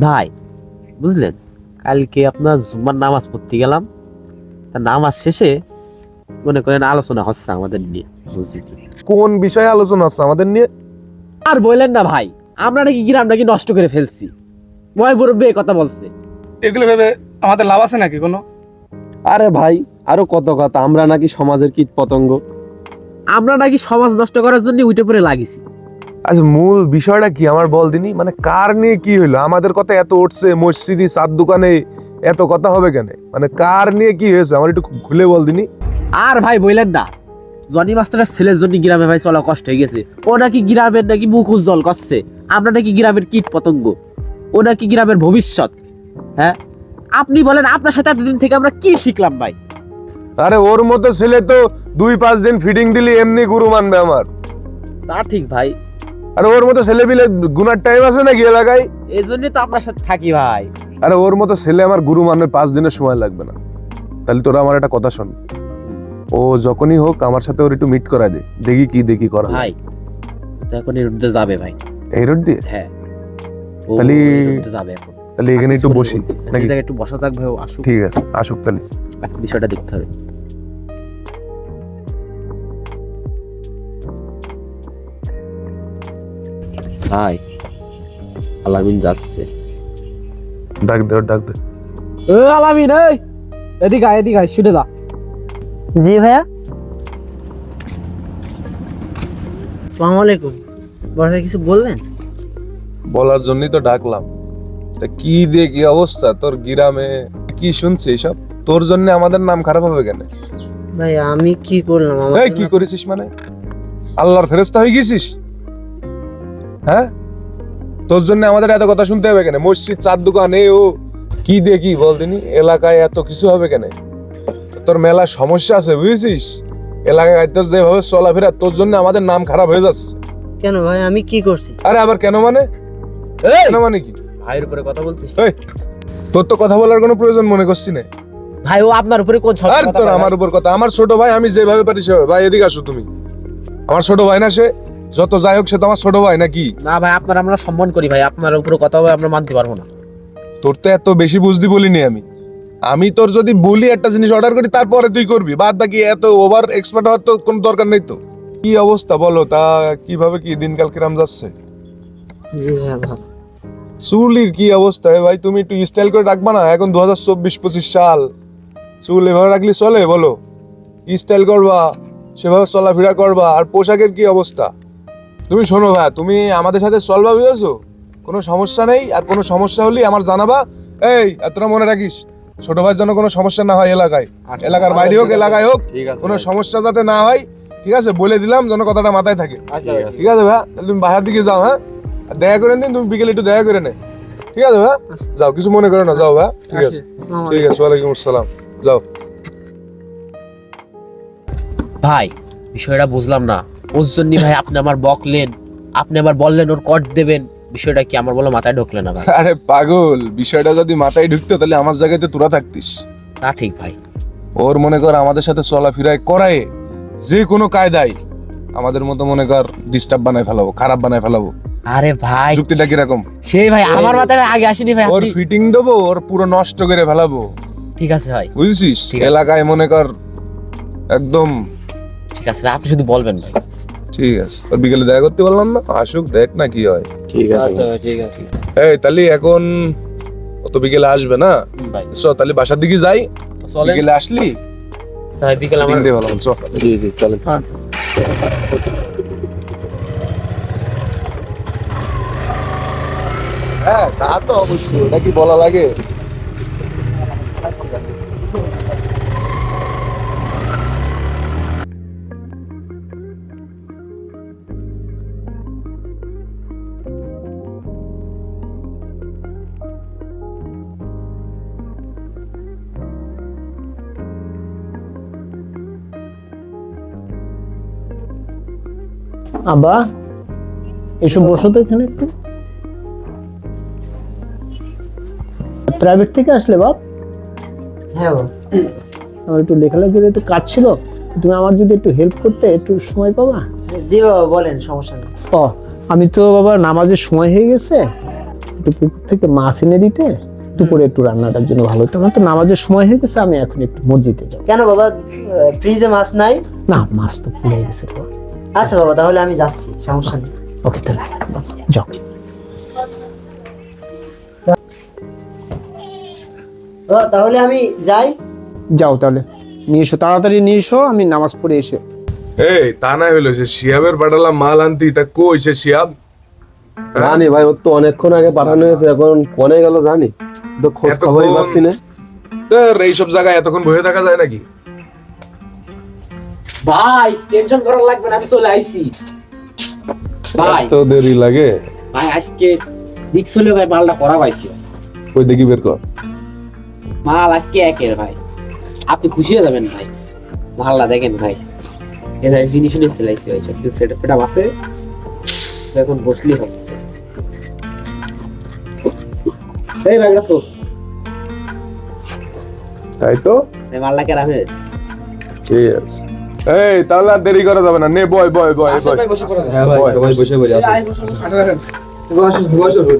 ভাই বুঝলেন? কালকে আপনার জুম্মার নামাজ পড়তে গেলাম। তা নামাজ শেষে মনে করেন আলোচনা হচ্ছে আমাদের নিয়ে। মসজিদে কোন বিষয়ে আলোচনা হচ্ছে আমাদের নিয়ে? আর বললেন না ভাই আমরা নাকি গ্রাম নাকি নষ্ট করে ফেলছি। ময় মুরব্বী এই কথা বলছে। এগুলো ভেবে আমাদের লাভ আছে নাকি কোনো? আরে ভাই আরও কত কথা। আমরা নাকি সমাজের কীট পতঙ্গ আমরা নাকি সমাজ নষ্ট করার জন্য উঠে পড়ে লাগিছি আচ্ছা মূল বিষয়টা কি? আমার বল দিনি। মানে কার নিয়ে কি হইল? আমাদের কথা এত উঠছে মসজিদি সাত দোকানে এত কথা হবে কেন? মানে কার নিয়ে কি হয়েছে? আমার একটু খুলে বল দিনি। আর ভাই বললেন না। জনি মাস্টারের ছেলের জন্য গ্রামে ভাই চলা কষ্ট হয়ে গেছে। ও নাকি গ্রামের নাকি মুখ উজ্জ্বল করছে। আমরা নাকি গ্রামের কীট পতঙ্গ। ও নাকি গ্রামের ভবিষ্যৎ। হ্যাঁ? আপনি বলেন আপনার সাথে এতদিন থেকে আমরা কি শিখলাম ভাই? আরে ওর মতো ছেলে তো দুই পাঁচ দিন ফিটিং দিলি এমনি গুরু মানবে আমার। তা ঠিক ভাই। আরে ওর মতো ছেলে পিলে গুনার টাইম আছে নাকি এলাকায়? এই জন্যই তো আপনার সাথে থাকি ভাই। আরে ওর মতো ছেলে আমার গুরু মানবে পাঁচ দিনের সময় লাগবে না। তাহলে তোরা আমার একটা কথা শোন। ও যখনই হোক আমার সাথে ওর একটু মিট করা দে। দেখি কি দেখি করা। ভাই এখন মধ্যে যাবে ভাই। এই রোড দিয়ে? হ্যাঁ। তাহলে- যাবে এখন। তাহলে এখানে একটু বসি নাকি? একটু বসা থাকবে আসুক। ঠিক আছে আসুক তাহলে। বিষয়টা দেখতে হবে। ভাই আলামিন যাচ্ছে। ডাক দে ডাক দে। এ আলামিন এই এদিকে আয় এদিকে আয় শুনে যা। জি ভাইয়া। সালাম আলাইকুম। বড় ভাই কিছু বলবেন? বলার জন্যই তো ডাকলাম। তা কি দিয়ে কি অবস্থা? তোর গ্রামে কি শুনছি সব তোর জন্য আমাদের নাম খারাপ হবে কেন? ভাই আমি কি করলাম? আমার এই কি করেছিস মানে? আল্লাহর ফেরেস্তা হয়ে গেছিস? হ্যাঁ? তোর জন্য আমাদের এত কথা শুনতে হবে কেন? মসজিদ চার দোকান এ ও। কি দেখি বল দিনি? এলাকায় এত কিছু হবে কেন? তোর মেলা সমস্যা আছে বুঝেছিস? এলাকায় তোর যেভাবে চলাফেরা তোর জন্য আমাদের নাম খারাপ হয়ে যাচ্ছে। কেন ভাই? আমি কি করছি? আরে আবার কেন মানে? কেন মানে কি? ভাইয়ের উপরে কথা বলছিস? তোর তো কথা বলার কোনো প্রয়োজন মনে করছি না। ভাই ও আপনার উপরে কোন আর তোর আমার উপর কথা আমার ছোট ভাই আমি যেভাবে পারি সেভাবে। ভাই এদিকে আসো তুমি। আমার ছোট ভাই না সে? যত যাই হোক সে তো আমার ছোট ভাই নাকি? না ভাই আপনার আমরা সম্মান করি ভাই। আপনার উপরে কথা হবে আমরা মানতে পারব না। তোর তো এত বেশি বুঝদি বলিনি আমি। আমি তোর যদি বলি একটা জিনিস অর্ডার করি তারপরে তুই করবি। বাদ বাকি এত ওভার এক্সপার্ট হওয়ার তো কোনো দরকার নেই তো। কি অবস্থা বলো তা কীভাবে কি দিনকাল কিরাম যাচ্ছে? জি ভালো। চুলির কি অবস্থা ভাই? তুমি একটু স্টাইল করে রাখবা না? এখন দু হাজার চব্বিশ পঁচিশ সাল। চুল এভাবে রাখলে চলে বলো। স্টাইল করবা? সেভাবে চলাফেরা করবা? আর পোশাকের কি অবস্থা? তুমি শোনো ভাই তুমি আমাদের সাথে চলবা বুঝেছ? কোনো সমস্যা নেই আর কোনো সমস্যা হলে আমার জানাবা। এই আর তোরা মনে রাখিস ছোট ভাইয়ের জন্য কোনো সমস্যা না হয় এলাকায়। এলাকার বাইরে হোক এলাকায় হোক কোনো সমস্যা যাতে না হয় ঠিক আছে? বলে দিলাম যেন কথাটা মাথায় থাকে। ঠিক আছে। ভাই তুমি বাসার দিকে যাও হ্যাঁ? আর দেখা করে নিন তুমি বিকেলে একটু দেখা করে নে। ঠিক আছে ভাই? আচ্ছা। যাও কিছু মনে করো না যাও ভাই। ঠিক আছে। ঠিক আছে ওয়ালাইকুম আসসালাম। যাও। ভাই বিষয়টা বুঝলাম না। ওর ভাই আপনি আমার বকলেন। আপনি আবার বললেন ওর কট দেবেন। বিষয়টা কি আমার বলো মাথায় ঢুকলে না ভাই? আরে পাগল বিষয়টা যদি মাথায় ঢুকতো তাহলে আমার জায়গায় তো তোরা থাকতিস। তা ঠিক ভাই। ওর মনে কর আমাদের সাথে চলাফেরায় করায় যে কোনো কায়দায় আমাদের মতো মনে কর ডিস্টার্ব বানায় ফেলাবো খারাপ বানায় ফেলাবো। আরে ভাই যুক্তিটা কীরকম? সেই ভাই আমার মাথায় আগে আসেনি ভাই ওর ফিটিং দেবো ওর পুরো নষ্ট করে ফেলাবো। ঠিক আছে ভাই। বুঝছিস? এলাকায় মনে কর একদম ঠিক আছে আপনি শুধু বলবেন ভাই। ঠিক আছে। তোর বিকেলে দেখা করতে বললাম না আসুক দেখ না কি হয়। ঠিক আছে। ঠিক আছে। এই তাহলে এখন ও তো বিকেলে আসবে না? চ তাহলে বাসার দিকে যাই। বিকেলে আসলি? আচ্ছা ভাই আমার ভালো চ। জি জি চলেন। হ্যাঁ তা তো অবশ্যই ওটা কি বলা লাগে? আবা এসব বসো তো এখানে একটু। প্রাইভেট থেকে আসলে বাপ? হ্যাঁ বাবা। আমার একটু লেখালেখির একটু কাজ ছিল তুমি আমার যদি একটু হেল্প করতে একটু সময় পাবা? জি বাবা বলেন সমস্যা নেই। ও আমি তো বাবা নামাজের সময় হয়ে গেছে একটু পুকুর থেকে মাছ এনে দিতে দুপুরে একটু রান্নাটার জন্য ভালো। হতো আমার তো নামাজের সময় হয়ে গেছে আমি এখন একটু মসজিদে যাব। কেন বাবা ফ্রিজে মাছ নাই? না মাছ তো পুড়ে গেছে তো আচ্ছা বাবা তাহলে আমি যাচ্ছি সমস্যা নেই। ওকে তাহলে যাও। তাহলে আমি যাই। যাও তাহলে। নিয়ে এসো তাড়াতাড়ি নিয়ে এসো আমি নামাজ পড়ে এসে। এই তা না হইল সে শিয়াবের পাঠালাম মাল আনতি তা কই সে শিয়াব? জানি ভাই ওর তো অনেকক্ষণ আগে পাঠানো হয়েছে এখন কনে গেল জানি। তো খোঁজ খবরই পাচ্ছি না। এইসব জায়গায় এতক্ষণ বসে থাকা যায় নাকি? ভাই টেনশন করার লাগবে না আমি চলে আইছি। ভাই। এত দেরি লাগে? ভাই আজকে রিক্স হলে ভাই মালটা করা পাইছি। ওই দেখি বের কর। মাল আজকে একের ভাই। আপনি খুশি হয়ে যাবেন ভাই। ভাল্লা দেখেন ভাই। এ ভাই জিনিস নিয়ে চলে আইছি ভাই সব কিছু সেটা পেটা আছে এখন বসলি হচ্ছে। এই ভাই তো তাই তো? এই মালটা কেরা হয়েছে? ঠিক আছে। এই তাহলে আর দেরি করা যাবে না। নে বয় বয় বয় বয়। বসে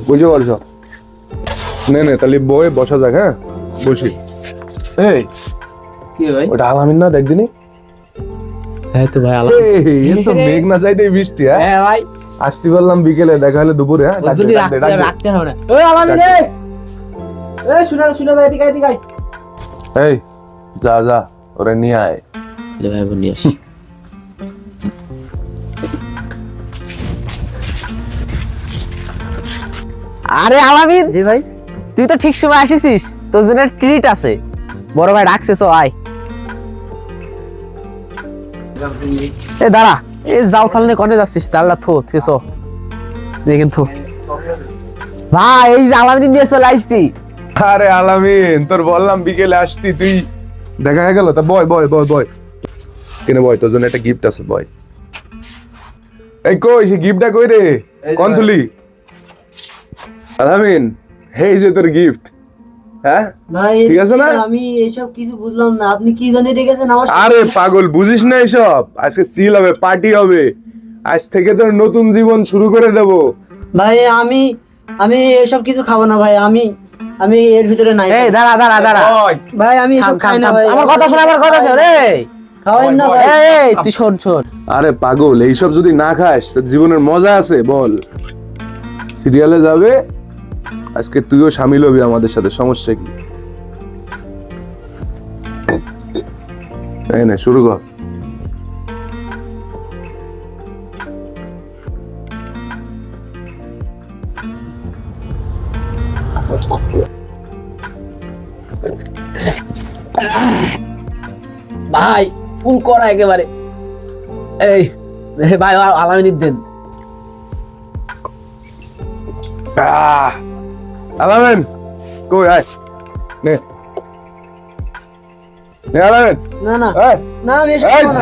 বুঝে পারছ? নে নে তাহলে বয় বসা যাক হ্যাঁ? বসি। এই ওটা আলামিন না দেখ দিনি। হ্যাঁ তো ভাই এই, তো মেঘ না চাইতেই বৃষ্টি হ্যাঁ? হ্যাঁ ভাই। আসতে পারলাম বিকেলে দেখা হলে দুপুরে হ্যাঁ? রাখতে হবে না। ওই আলামি রে এই। শুনে শুনে ভাই এদিকে এদিকে এই যা যা ওরে নিয়ে আয়। ভাই বনি আসি। আরে আলামিন! জি ভাই। তুই তো ঠিক সময় আসিস তোর জন্য ট্রিট আছে। বড় ভাই ডাকছে তো আয়। এ দাঁড়া। এই জাল ফাল নিয়ে কনে যাচ্ছিস? জালটা থো তুই চো। দেখেন থো। ভাই এই যে আলামিন নিয়ে চলে আসছি। আরে আলামিন তোর বললাম বিকেলে আসতি তুই। দেখা হয়ে গেল? তা বয় বয় বয় বয়। কেন বয় তোর জন্য একটা গিফট আছে বয়। এই কই সে গিফটটা কই রে? কোন তুলি? আলামিন এই যে তোর গিফট হ্যাঁ? ভাই ঠিক আছে না? আমি এসব কিছু বুঝলাম না। আপনি কি জানি আমার আরে পাগল বুঝিস না এসব? আজকে চিল হবে পার্টি হবে। আজ থেকে তোর নতুন জীবন শুরু করে দেব। ভাই আমি আমি এসব কিছু খাব না ভাই। আমি আমি এর ভিতরে নাই। এই দাঁড়া দাঁড়া দাঁড়া। ভাই আমি এসব খাই না ভাই। আমার কথা শোন আমার কথা শোন এই। খাওয়াই না বয়, ভাই। বয়। এই, এই তুই শোন শোন। আরে পাগল এইসব যদি না খাস জীবনের মজা আছে বল। সিরিয়ালে যাবে আজকে তুইও সামিল হবি আমাদের সাথে সমস্যা কি? শুরু কর। ভাই ফুল করা একেবারে। এই ভাই আর আলামিন দেন। আলামেন কই আয় নে। নে আলামেন। না না না আমি খাব না।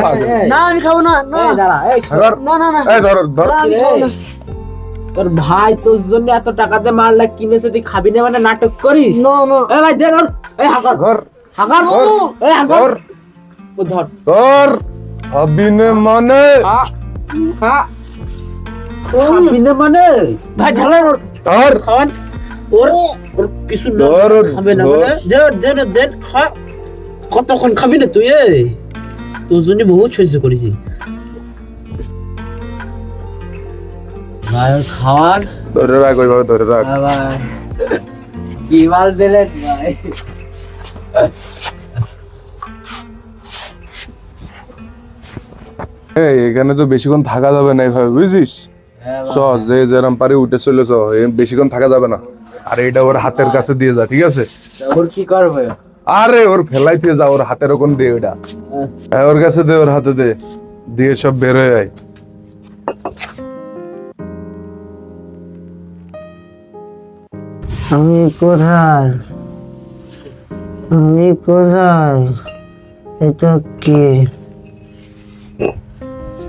না আমি খাব না না। এই দাঁড়া এই শোন। ধর না না না। এই ধর ধর। আমি খাব না। তোর ভাই তোর জন্য এত টাকাতে মারলা কিনেছে তুই খাবি না মানে নাটক করিস? না না। এই ভাই দে ধর। এই হাকার। ধর হাকার। এই হাকার। ধর। ও ধর ধর হবি নে মানে খাবি মানে? ভাই ঢালা ওর ধর খাওয়ান। ওর ওর কিছু না ধর, খাবে না মানে? দে দে দে খা। কতক্ষণ খাবি না তুই এই? তোর জন্য বহুত সহ্য করেছি। ভাই ওর খাওয়ার ধরে রাখ ওইভাবে ধরে রাখ। কি মাল দিলেন ভাই? এই এখানে তো বেশিক্ষণ থাকা যাবে না এইভাবে বুঝছিস? চ যে যেরাম পারে উঠে চলে চ বেশিক্ষণ থাকা যাবে না। আর এটা ওর হাতের কাছে দিয়ে যা ঠিক আছে? ওর কি করবে আরে ওর ফেলাইতে যা ওর হাতের ওখান দিয়ে ওটা হ্যাঁ, ওর কাছে দে ওর হাতে দে। দিয়ে সব বের হয়ে যায় আমি কোথায়? আমি কোথায়? এটা কি?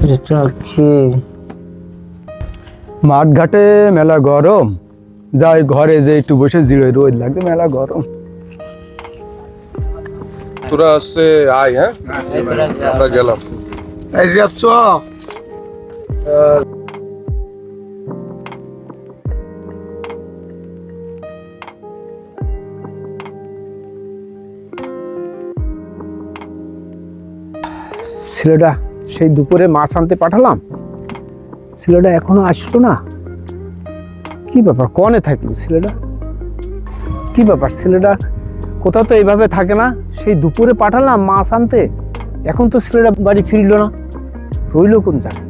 মাঠ ঘাটে মাঠঘাটে মেলা গরম। যাই ঘরে যে একটু বসে জিরো রোদ লাগছে মেলা গরম। তোরা আসছে আয় হ্যাঁ? আমরা গেলাম। এই যাচ্ছ? ছেলেটা সেই দুপুরে মাছ আনতে পাঠালাম। ছেলেটা এখনও আসলো না। কি ব্যাপার? কনে থাকল ছেলেটা? কি ব্যাপার? ছেলেটা কোথাও তো এইভাবে থাকে না? সেই দুপুরে পাঠালাম মাছ আনতে। এখন তো ছেলেটা বাড়ি ফিরলো না। রইল কোন জায়গায়?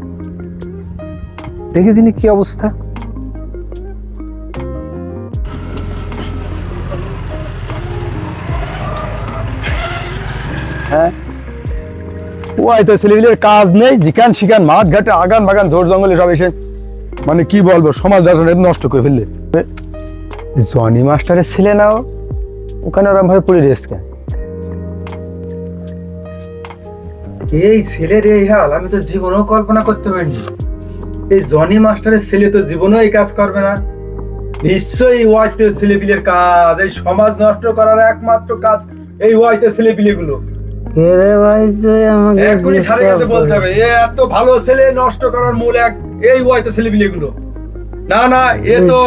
দেখে দিনি কি অবস্থা। ওই তো ছেলেগুলোর কাজ নেই মাঠ ঘাটে আগান বাগান, ঝোর জঙ্গলে সব এসে মানে কি বলব, সমাজ নষ্ট করে ফেললে। জনি মাস্টারের ছেলে নাও ওখানে ওরম ভাবে এই ছেলের এই হাল, আমি তো জীবনেও কল্পনা করতে পারিনি। এই জনি মাস্টারের ছেলে তো জীবনেও এই কাজ করবে না। নিশ্চয়ই ওয়াইতে ছেলে পিলের কাজ, এই সমাজ নষ্ট করার একমাত্র কাজ এই ওয়াইতে ছেলে পিলে গুলো কে রে ভাই তুই আমাকে কাছে বলতে হবে এ এত ভালো ছেলে নষ্ট করার মূল এক এই ওয়াইতে ছেলে গুলো। না না এ তো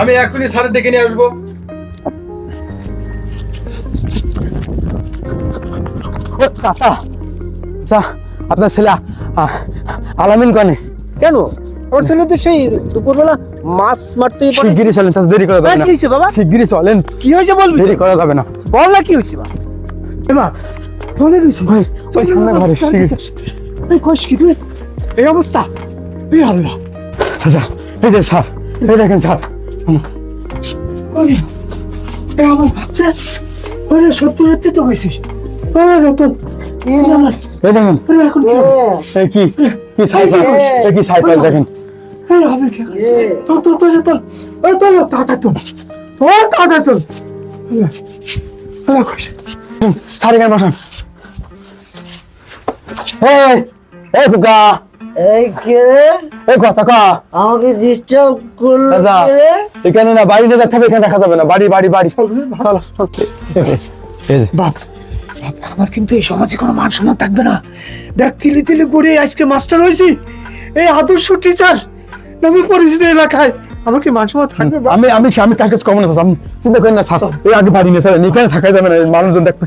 আমি স্যারের ডেকে নিয়ে আসব। চাচা চা আপনার ছেলে আলামিন কনে? কেন? আমার ছেলে তো সেই দুপুরবেলা মাছ মারতে শিগগিরই চলেন চাচা দেরি করা যাবে না। কি হয়েছে বাবা? শিগগিরই চলেন। কি হয়েছে বলবি দেরি করা যাবে না। বল না কি হয়েছে বাবা। বলে দিয়েছি ভাই ওই সামনে ঘরে এই কোষ কি তুই এই অবস্থা এই আল্লাহ চাচা এই যে স্যার এই দেখেন স্যার এই আমার ভাবছে আরে সত্তর রাত্রে তো হয়েছিস আরে রতন এই দেখেন এখন কি? এই কি কি সাইকেল এই কি সাইকেল দেখেন আরে হবে কি তোর তোর তোর তোর ওই তোর তাড়াতাড়ি তোর ও তাড়াতাড়ি তোর আরে কোষ স্যার এখানে বসান। এই এই ফুকা এই কে? রে? এই কথা কা আমাকে ডিস্টার্ব করল? দাদা। কে রে? এখানে না বাড়ি যেতে হবে এখানে দেখা যাবে না। বাড়ি বাড়ি বাড়ি। চল চল। এই বাপ আমার কিন্তু এই সমাজে কোনো মান সম্মান থাকবে না। দেখ তিলি তিলি করে আজকে মাস্টার হয়েছি। এই আদর্শ টিচার আমি পরিচিত এলাকায়। আমার কি মাংস থাকবে? আমি আমি আমি তার কাছে কমন আপনি চিন্তা করেন না স্যার এই আগে বাড়ি নিয়ে স্যার এখানে থাকা যাবে না মানুষজন দেখবে